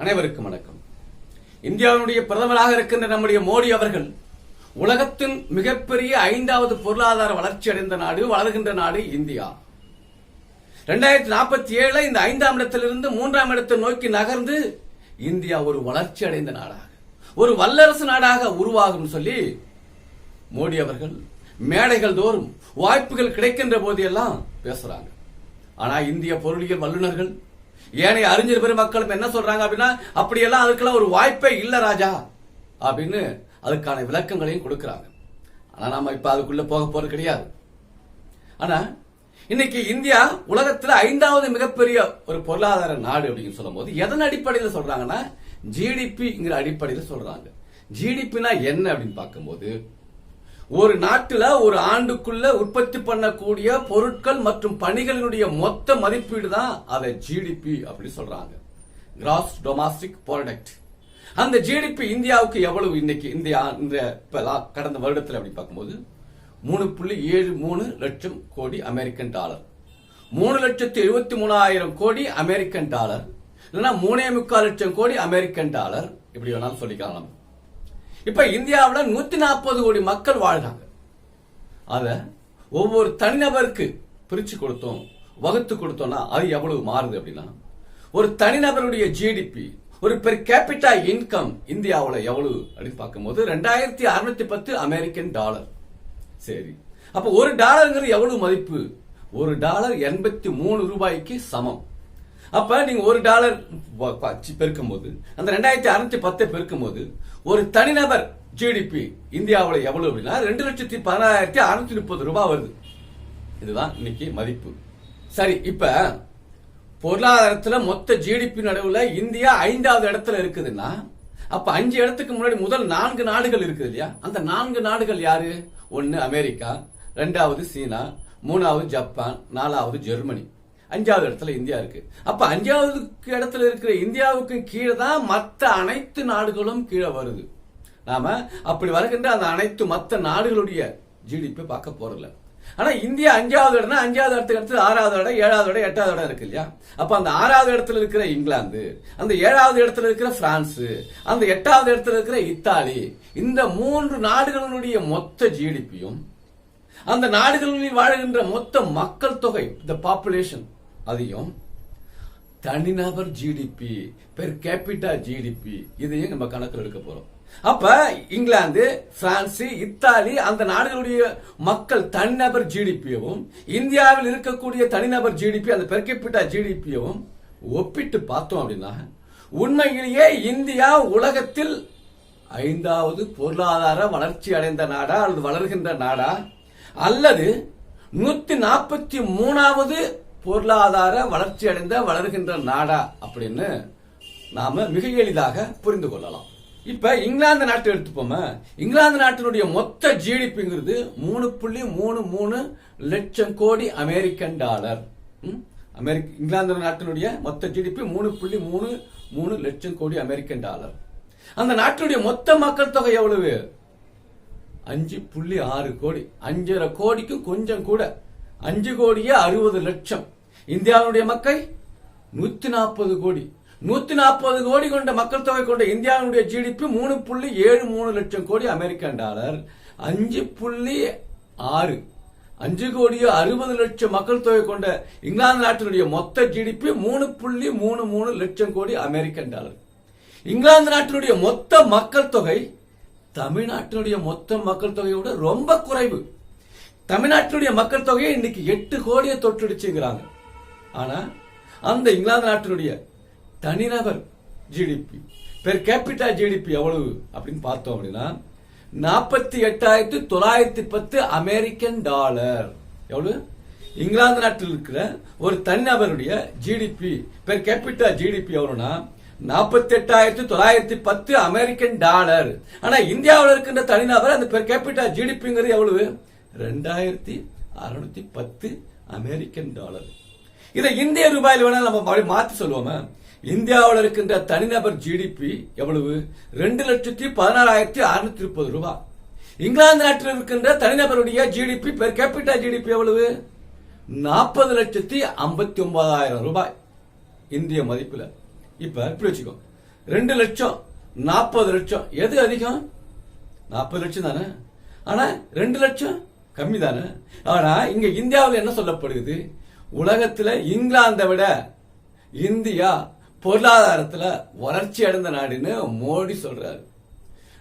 அனைவருக்கும் வணக்கம். இந்தியாவினுடைய பிரதமராக இருக்கின்ற நம்முடைய மோடி அவர்கள் உலகத்தின் மிகப்பெரிய ஐந்தாவது பொருளாதார வளர்ச்சி அடைந்த நாடு வளர்கின்ற நாடு இந்தியா. ரெண்டாயிரத்தி நாற்பத்தி ஏழுல இந்த ஐந்தாம் இடத்திலிருந்து மூன்றாம் இடத்தை நோக்கி நகர்ந்து இந்தியா ஒரு வளர்ச்சி அடைந்த நாடாக ஒரு வல்லரசு நாடாக உருவாகும் சொல்லி மோடி அவர்கள் மேடைகள் தோறும் வாய்ப்புகள் கிடைக்கின்ற போதெல்லாம் பேசுறாங்க. ஆனா இந்திய பொருளியல் வல்லுநர்கள் ஏனைய அறிஞர் பெருமக்களும் என்ன சொல்றாங்க அப்படின்னா அப்படியெல்லாம் அதுக்கெல்லாம் ஒரு வாய்ப்பே இல்லை ராஜா அப்படின்னு அதுக்கான விளக்கங்களையும் கொடுக்கறாங்க. ஆனா நாம இப்ப அதுக்குள்ள போக போறது கிடையாது. ஆனா இன்னைக்கு இந்தியா உலகத்துல ஐந்தாவது மிகப்பெரிய ஒரு பொருளாதார நாடு அப்படின்னு சொல்லும்போது எதன் அடிப்படையில் சொல்றாங்கன்னா ஜிடிபிங்கிற அடிப்படையில் சொல்றாங்க. ஜிடிபினா என்ன அப்படின்னு பார்க்கும்போது ஒரு நாட்டில் ஒரு ஆண்டுக்குள்ள உற்பத்தி பண்ணக்கூடிய பொருட்கள் மற்றும் பணிகளினுடைய மொத்த மதிப்பீடு தான் அதை ஜிடிபி அப்படி சொல்றாங்க. கிராஸ் டொமாஸ்டிக் ப்ராடக்ட் அந்த ஜிடிபி இந்தியாவுக்கு எவ்வளவு இன்னைக்கு இந்தியா இந்த கடந்த வருடத்தில் அப்படி பார்க்கும்போது மூணு புள்ளி ஏழு மூணு லட்சம் கோடி அமெரிக்கன் டாலர். மூணு லட்சத்து எழுபத்தி மூணாயிரம் கோடி அமெரிக்கன் டாலர். இல்லைன்னா மூணே முக்கால் லட்சம் கோடி அமெரிக்கன் டாலர். இப்படி வேணாலும் சொல்லிக்கலாம் நம்ம. இப்ப இந்தியாவில் நூத்தி நாற்பது கோடி மக்கள் வாழ்றாங்க. அத ஒவ்வொரு தனிநபருக்கு பிரிச்சு கொடுத்தோம் வகுத்து கொடுத்தோம்னா அது எவ்வளவு மாறுது அப்படின்னா ஒரு தனிநபருடைய ஜிடிபி ஒரு பெர் கேபிட்டா இன்கம் இந்தியாவில் எவ்வளவு அப்படின்னு பார்க்கும்போது ரெண்டாயிரத்தி அறுநூத்தி பத்து அமெரிக்கன் டாலர் சரி. அப்ப ஒரு டாலருங்கிறது எவ்வளவு மதிப்பு? ஒரு டாலர் எண்பத்தி மூணு ரூபாய்க்கு சமம். அப்ப நீங்க ஒரு டாலர் பெருக்கும் போது அந்த ரெண்டாயிரத்தி அறுநூத்தி பத்தை பெருக்கும் போது ஒரு தனிநபர் ஜிடிபி இந்தியாவில் எவ்வளவு அப்படின்னா ரெண்டு லட்சத்தி பதினாயிரத்தி அறுநூத்தி முப்பது ரூபாய் வருது. இதுதான் இன்னைக்கு மதிப்பு. சரி இப்ப பொருளாதாரத்துல மொத்த ஜிடிபி நடுவுல இந்தியா ஐந்தாவது இடத்துல இருக்குதுன்னா அப்ப அஞ்சு இடத்துக்கு முன்னாடி முதல் நான்கு நாடுகள் இருக்குது இல்லையா? அந்த நான்கு நாடுகள் யாரு? ஒன்னு அமெரிக்கா ரெண்டாவது சீனா மூணாவது ஜப்பான் நாலாவது ஜெர்மனி. அஞ்சாவது இடத்துல இந்தியா இருக்கு. அப்ப அஞ்சாவது இடத்துல இருக்கிற இந்தியாவுக்கு கீழே தான் மற்ற அனைத்து நாடுகளும் கீழே வருது. நாம அப்படி வருகின்ற அந்த அனைத்து மற்ற நாடுகளுடைய ஜிடிபி பார்க்க போறதில்ல. ஆனா இந்தியா அஞ்சாவது இடம்னா அஞ்சாவது இடத்துக்கு அடுத்து ஆறாவது இடம் ஏழாவது இடம் எட்டாவது இடம் இருக்கு இல்லையா? அப்ப அந்த ஆறாவது இடத்துல இருக்கிற இங்கிலாந்து அந்த ஏழாவது இடத்துல இருக்கிற பிரான்ஸ் அந்த எட்டாவது இடத்துல இருக்கிற இத்தாலி இந்த மூன்று நாடுகளினுடைய மொத்த ஜிடிபியும் அந்த நாடுகளில் வாழுகின்ற மொத்த மக்கள் தொகை த பாப்புலேஷன் அதையும் தனிநபர் ஜிடிபி பெர் கேபிட்டா ஜிடிபி இதையும் நம்ம கணக்கில் எடுக்க போறோம். அப்ப இங்கிலாந்து பிரான்ஸ் இத்தாலி அந்த நாடுகளுடைய மக்கள் தனிநபர் ஜிடிபியவும் இந்தியாவில் இருக்கக்கூடிய தனிநபர் ஜிடிபி அந்த பெர் கேபிட்டா ஜிடிபியவும் ஒப்பிட்டு பார்த்தோம் அப்படின்னா உண்மையிலேயே இந்தியா உலகத்தில் ஐந்தாவது பொருளாதார வளர்ச்சி அடைந்த நாடா அல்லது வளர்கின்ற நாடா? அல்லது நூத்தி நாற்பத்தி மூணாவது பொருளாதார வளர்ச்சி அடைந்த வளர்கின்ற நாடா அப்படின்னு நாம மிக எளிதாக புரிந்து கொள்ளலாம். இப்ப இங்கிலாந்து நாட்டை எடுத்துப்போம. இங்கிலாந்து நாட்டினுடைய மொத்த ஜிடிபிங்கிறது மூணு புள்ளி மூணு மூணு லட்சம் கோடி அமெரிக்கன் டாலர். அமெரிக்க இங்கிலாந்து நாட்டினுடைய மொத்த ஜிடிபி மூணு புள்ளி மூணு மூணு லட்சம் கோடி அமெரிக்கன் டாலர். அந்த நாட்டினுடைய மொத்த மக்கள் தொகை எவ்வளவு? அஞ்சு புள்ளி ஆறு கோடி. அஞ்சரை கோடிக்கு கொஞ்சம் கூட. அஞ்சு கோடியே அறுபது லட்சம். இந்தியாவுடைய மக்கள் நூத்தி நாற்பது கோடி. நூத்தி நாற்பது கோடி கொண்ட மக்கள் தொகை கொண்ட இந்தியாவுடைய ஜிடிபி மூணு புள்ளி ஏழு மூணு லட்சம் கோடி அமெரிக்கன் டாலர். அஞ்சு புள்ளி ஆறு. அஞ்சு கோடியோ அறுபது லட்சம் மக்கள் தொகை கொண்ட இங்கிலாந்து நாட்டினுடைய மொத்த ஜிடிபி மூணு புள்ளி மூணு மூணு லட்சம் கோடி அமெரிக்கன் டாலர். இங்கிலாந்து நாட்டினுடைய மொத்த மக்கள் தொகை தமிழ்நாட்டினுடைய மொத்த மக்கள் தொகையோட ரொம்ப குறைவு. தமிழ்நாட்டினுடைய மக்கள் தொகையை இன்னைக்கு எட்டு கோடியை தொற்றுடுச்சுங்கிறாங்க. ஆனா அந்த இங்கிலாந்து நாட்டினுடைய தனிநபர் ஜிடிபி பெர் கேபிட்டா ஜிடிபி எவ்வளவு அப்படின்னு பார்த்தோம் அப்படின்னா நாற்பத்தி எட்டாயிரத்தி தொள்ளாயிரத்தி பத்து அமெரிக்கன் டாலர் எவ்வளவு? இங்கிலாந்து நாட்டில் இருக்கிற ஒரு தனிநபருடைய ஜிடிபி பெர் கேபிட்டா ஜிடிபி எவ்வளோன்னா நாற்பத்தி எட்டாயிரத்தி தொள்ளாயிரத்தி பத்து அமெரிக்கன் டாலர். ஆனா இந்தியாவில் இருக்கின்ற தனிநபர் அந்த பெர் கேபிட்டா ஜிடிபிங்கிறது எவ்வளவு? ரெண்டாயிரத்தி அறுநூத்தி பத்து அமெரிக்கன் டாலர். இதை இந்திய ரூபாயில் வேணா நம்ம மாத்தி சொல்லுவோமா? இந்தியாவில் இருக்கின்ற தனிநபர் ஜிடிபி எவ்வளவு? ரெண்டு லட்சத்தி பதினாறாயிரத்தி அறுநூத்தி முப்பது ரூபாய் இங்கிலாந்து நாட்டில் இருக்கின்ற தனிநபருடைய ஜிடிபி பெர் கேபிட்டா ஜிடிபி எவ்வளவு? நாற்பது லட்சத்தி ஐம்பத்தி ஒன்பதாயிரம் ரூபாய். இந்திய மதிப்பில். இப்ப இப்படி வச்சுக்கோ. ரெண்டு லட்சம் நாற்பது லட்சம். எது அதிகம்? நாற்பது லட்சம் தானே? ஆனா ரெண்டு லட்சம் கம்மி தானே? ஆனா இங்க இந்தியாவில் என்ன சொல்லப்படுது? உலகத்துல இங்கிலாந்தை விட இந்தியா பொருளாதாரத்துல வளர்ச்சி அடைந்த நாடுன்னு மோடி சொல்றாரு.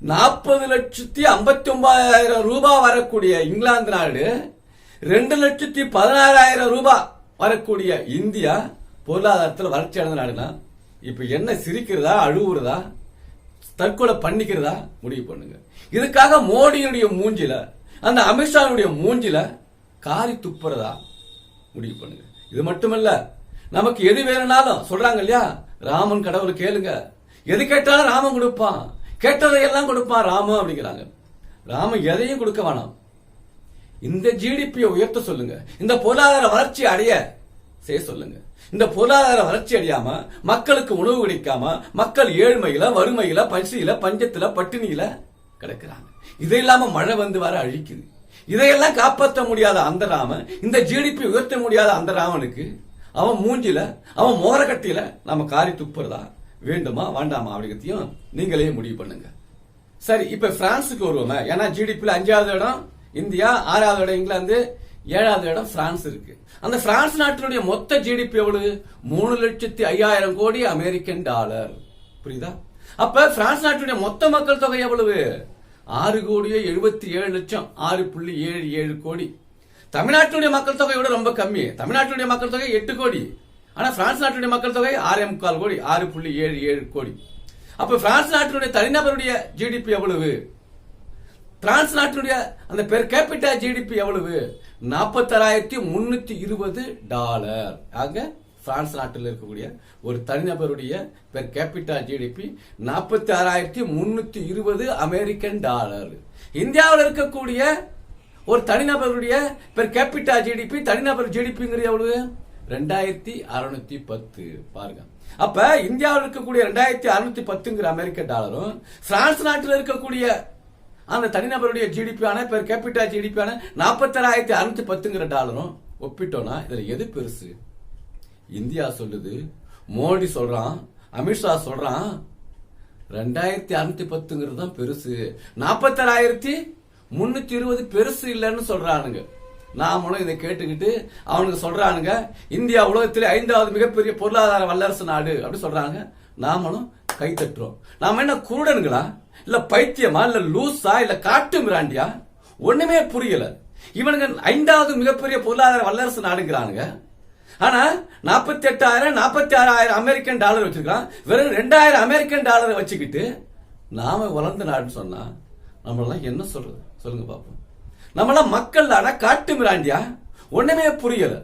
நாற்பது லட்சத்தி ஐம்பத்தி ஒன்பதாயிரம் ரூபாய் வரக்கூடிய இங்கிலாந்து நாடு ரெண்டு லட்சத்தி பதினாறாயிரம் ரூபாய் வரக்கூடிய இந்தியா பொருளாதாரத்தில் வளர்ச்சி அடைந்த நாடுனா? இப்ப என்ன சிரிக்கிறதா அழுவுறதா தற்கொலை பண்ணிக்கிறதா முடிவு பண்ணுங்க. இதுக்காக மோடியினுடைய மூஞ்சில அந்த அமித்ஷாவுடைய மூஞ்சில காரி துப்புறதா முடிவு பண்ணுங்க. இது மட்டுமல்ல நமக்கு எது வேணும்னாலும் சொல்றாங்க இல்லையா? ராமன் கடவுள் கேளுங்க. எது கேட்டாலும் ராமன் கொடுப்பான். கேட்டதையெல்லாம் கொடுப்பான் ராமன் அப்படிங்கிறாங்க. ராமன் எதையும் கொடுக்க வேணாம். இந்த ஜிடிபியை உயர்த்த சொல்லுங்க. இந்த பொருளாதார வளர்ச்சி அடைய செய்ய சொல்லுங்க. இந்த பொருளாதார வளர்ச்சி அடையாம மக்களுக்கு உணவு கிடைக்காம மக்கள் ஏழ்மையில வறுமையில பசியில பஞ்சத்துல பட்டினியில கிடக்குறாங்க. இதை இல்லாம மழை வந்து வர அழிக்குது. இதையெல்லாம் காப்பாற்ற முடியாத அந்த ராமன் இந்த ஜிடிபி உயர்த்த முடியாத அந்த ராமனுக்கு அவன் மூஞ்சில அவன் மோரக்கட்டியில நம்ம காரி துப்புறதா வேண்டுமா வேண்டாமா அப்படிங்கிறதையும் நீங்களே முடிவு பண்ணுங்க. சரி இப்ப பிரான்ஸுக்கு வருவோமே. ஏன்னா ஜிடிபியில் அஞ்சாவது இடம் இந்தியா ஆறாவது இடம் இங்கிலாந்து ஏழாவது இடம் பிரான்ஸ் இருக்கு. அந்த பிரான்ஸ் நாட்டினுடைய மொத்த ஜிடிபி எவ்வளவு? மூணு லட்சத்தி ஐயாயிரம் கோடி அமெரிக்கன் டாலர். புரியுதா? அப்ப பிரான்ஸ் நாட்டுடைய மொத்த மக்கள் தொகை எவ்வளவு? ஆறு கோடியே எழுபத்தி ஏழு லட்சம். ஆறு புள்ளி ஏழு ஏழு கோடி. தமிழ்நாட்டுடைய மக்கள் தொகை விட ரொம்ப கம்மி. தமிழ்நாட்டுடைய மக்கள் தொகை எட்டு கோடி. ஆனா பிரான்ஸ் நாட்டுடைய மக்கள் தொகை ஆறே முக்கால் கோடி. ஆறு புள்ளி ஏழு ஏழு கோடி. அப்ப பிரான்ஸ் நாட்டினுடைய தனிநபருடைய ஜிடிபி எவ்வளவு? பிரான்ஸ் நாட்டினுடைய அந்த பெர் கேபிட்டா ஜிடிபி எவ்வளவு? நாற்பத்தாறாயிரத்தி முன்னூத்தி இருபது டாலர். ஆக பிரான்ஸ் நாட்டில் இருக்கக்கூடிய ஒரு தனிநபருடைய பெர் கேபிட்டா ஜிடிபி நாற்பத்தி ஆறாயிரத்தி முன்னூத்தி இருபது அமெரிக்கன் டாலர். இந்தியாவில் இருக்கக்கூடிய ஒரு தனிநபருடைய பெர் கேபிட்டா ஜிடிபி தனிநபர் ஜிடிபிங்கிறது எவ்வளவு? ரெண்டாயிரத்தி அறுநூத்தி பத்து. பாருங்க. அப்ப இந்தியாவில் இருக்கக்கூடிய ரெண்டாயிரத்தி அறுநூத்தி பத்துங்கிற அமெரிக்க டாலரும் பிரான்ஸ் நாட்டில் இருக்கக்கூடிய அந்த தனிநபருடைய ஜிடிபியான பெர் கேபிட்டா ஜிடிபியான நாற்பத்தாயிரத்தி அறுநூத்தி பத்துங்கிற டாலரும் ஒப்பிட்டோம்னா இதுல எது பெருசு? இந்தியா சொல்லுது மோடி சொல்றான் அமித்ஷா சொல்றான் ரெண்டாயிரத்தி அறுநூத்தி பத்துங்கிறது தான் பெருசு. நாற்பத்தாறாயிரத்தி முன்னூத்தி இருபது பெருசு இல்லைன்னு சொல்றானுங்க. நாமளும் இதை கேட்டுக்கிட்டு அவனுக்கு சொல்றானுங்க இந்தியா உலகத்தில் ஐந்தாவது மிகப்பெரிய பொருளாதார வல்லரசு நாடு அப்படின்னு சொல்றாங்க. நாமளும் கைத்தட்டுறோம் நாம என்ன குருடனுங்களா? இல்ல பைத்தியமா இல்ல லூசா இல்ல காட்டு மிராண்டியா? ஒண்ணுமே புரியல. இவனுங்க ஐந்தாவது மிகப்பெரிய பொருளாதார வல்லரசு நாடுங்கிறானுங்க. ஆனா நாற்பத்தி எட்டாயிரம் நாற்பத்தி ஆறாயிரம் அமெரிக்கன் டாலர் வச்சிருக்கான். வெறும் ரெண்டாயிரம் அமெரிக்கன் டாலரை வச்சுக்கிட்டு நாம வளர்ந்த நாடுன்னு சொன்னா நம்மளாம் என்ன சொல்றது? சொல்லுங்க பாப்போம். நம்மளாம் மக்கள் ஆனா காட்டு மிராண்டியா? ஒண்ணுமே புரியல.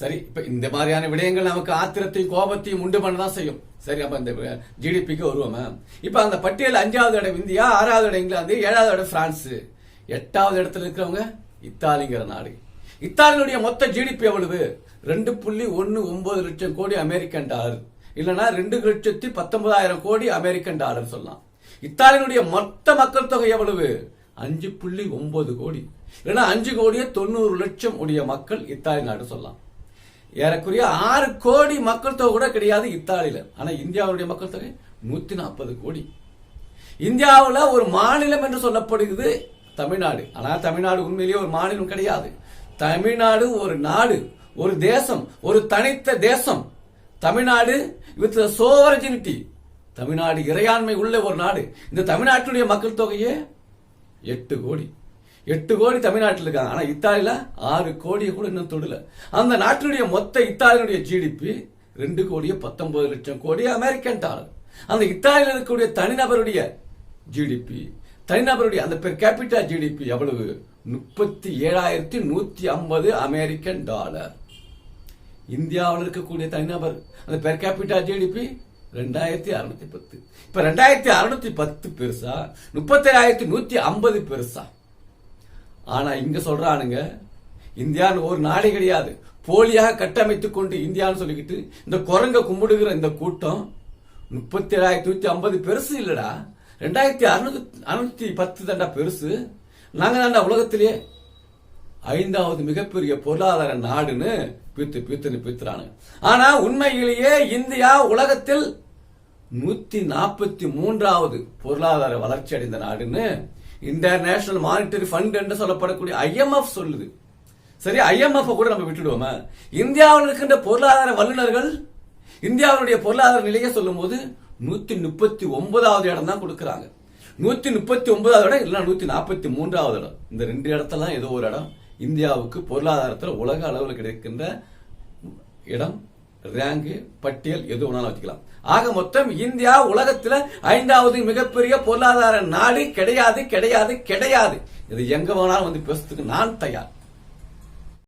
சரி இப்ப இந்த மாதிரியான விடயங்கள் நமக்கு ஆத்திரத்தையும் கோபத்தையும் உண்டு பண்ணதான் செய்யும். சரி அப்ப இந்த ஜிடிபிக்கு வருவோமா? இப்ப அந்த பட்டியல் அஞ்சாவது இடம் இந்தியா ஆறாவது இடம் இங்கிலாந்து ஏழாவது இடம் பிரான்ஸ் எட்டாவது இடத்துல இருக்கிறவங்க இத்தாலிங்கிற நாடு. இத்தாலியுடைய மொத்த ஜிடிபி எவ்வளவு? ரெண்டு புள்ளி ஒன்னு ஒன்பது லட்சம் கோடி அமெரிக்கன் டாலர். இல்லைன்னா ரெண்டு லட்சத்தி பத்தொன்பதாயிரம் கோடி அமெரிக்கன் டாலர் சொல்லலாம். இத்தாலியினுடைய மொத்த மக்கள் தொகை எவ்வளவு? அஞ்சு புள்ளி ஒன்பது கோடி. இல்லைன்னா அஞ்சு கோடியே தொண்ணூறு லட்சம் உடைய மக்கள் இத்தாலி நாடு சொல்லலாம். ஏறக்குறைய ஆறு கோடி மக்கள் தொகை கூட கிடையாது இத்தாலியில. ஆனா இந்தியாவுடைய மக்கள் தொகை நூத்தி நாற்பது கோடி. இந்தியாவில் ஒரு மாநிலம் என்று சொல்லப்படுகிறது தமிழ்நாடு. ஆனால் தமிழ்நாடு உண்மையிலேயே ஒரு மாநிலம் கிடையாது. தமிழ்நாடு ஒரு நாடு ஒரு தேசம் ஒரு தனித்த தேசம். தமிழ்நாடு வித் சோவரஜினிட்டி தமிழ்நாடு இறையாண்மை உள்ள ஒரு நாடு. இந்த தமிழ்நாட்டினுடைய மக்கள் தொகையே எட்டு கோடி. எட்டு கோடி தமிழ்நாட்டில் இருக்காங்க. ஆனால் இத்தாலியில் ஆறு கோடியை கூட இன்னும் தொடல. அந்த நாட்டினுடைய மொத்த இத்தாலியினுடைய ஜிடிபி ரெண்டு கோடியே பத்தொன்பது லட்சம் கோடி அமெரிக்கன் டாலர். அந்த இத்தாலியில் இருக்கக்கூடிய தனிநபருடைய ஜிடிபி தனிநபருடைய அந்த பெர் கேபிட்டா ஜிடிபி எவ்வளவு? முப்பத்தி ஏழாயிரத்தி நூற்றி ஐம்பது அமெரிக்கன் டாலர். இந்தியாவில் இருக்கக்கூடிய தனிநபர் அந்த பெர் கேபிட்டா ஜிடிபி ரெண்டாயிரத்தி அறுநூத்தி பத்து. இப்போ ரெண்டாயிரத்தி அறுநூத்தி பத்து பெருசா? முப்பத்தி ஏழாயிரத்தி ஐம்பது பெருசா? ஆனா இங்க சொல்றானுங்க இந்தியான்னு ஒரு நாடே கிடையாது. போலியாக கட்டமைத்து கொண்டு இந்தியான்னு சொல்லிக்கிட்டு இந்த குரங்க கும்பிடுகிற இந்த கூட்டம் முப்பத்தி ஏழாயிரத்தி நூத்தி ஐம்பது பெருசு இல்லடா. ரெண்டாயிரத்தி அறுநூத்தி அறுநூத்தி பத்து தாண்டா பெருசு. நாங்க தாண்டா உலகத்திலேயே ஐந்தாவது மிகப்பெரிய பொருளாதார நாடுன்னு பித்து பித்துன்னு பித்துறானுங்க. ஆனா உண்மையிலேயே இந்தியா உலகத்தில் நூத்தி நாற்பத்தி மூன்றாவது பொருளாதார வளர்ச்சி அடைந்த நாடுன்னு இன்டர்நேஷனல் மானிட்டரி ஃபண்ட் என்று சொல்லப்படக்கூடிய ஐஎம்எஃப் சொல்லுது. சரி ஐஎம்எஃப் கூட நம்ம விட்டுடுவோமா? இந்தியாவில் இருக்கின்ற பொருளாதார வல்லுநர்கள் இந்தியாவுடைய பொருளாதார நிலையை சொல்லும்போது நூத்தி முப்பத்தி ஒன்பதாவது இடம் தான் கொடுக்கறாங்க. நூத்தி முப்பத்தி ஒன்பதாவது இடம் இல்லைன்னா நூத்தி நாற்பத்தி மூன்றாவது இடம். இந்த ரெண்டு இடத்தெல்லாம் ஏதோ ஒரு இடம். இந்தியாவுக்கு பொருளாதாரத்தில் உலக அளவில் கிடைக்கின்ற இடம் ரேங்கு பட்டியல் எது வேணாலும் வச்சுக்கலாம். ஆக மொத்தம் இந்தியா உலகத்துல ஐந்தாவது மிகப்பெரிய பொருளாதார நாடு கிடையாது கிடையாது கிடையாது. இது எங்க வேணாலும் வந்து பேசுறதுக்கு நான் தயார்.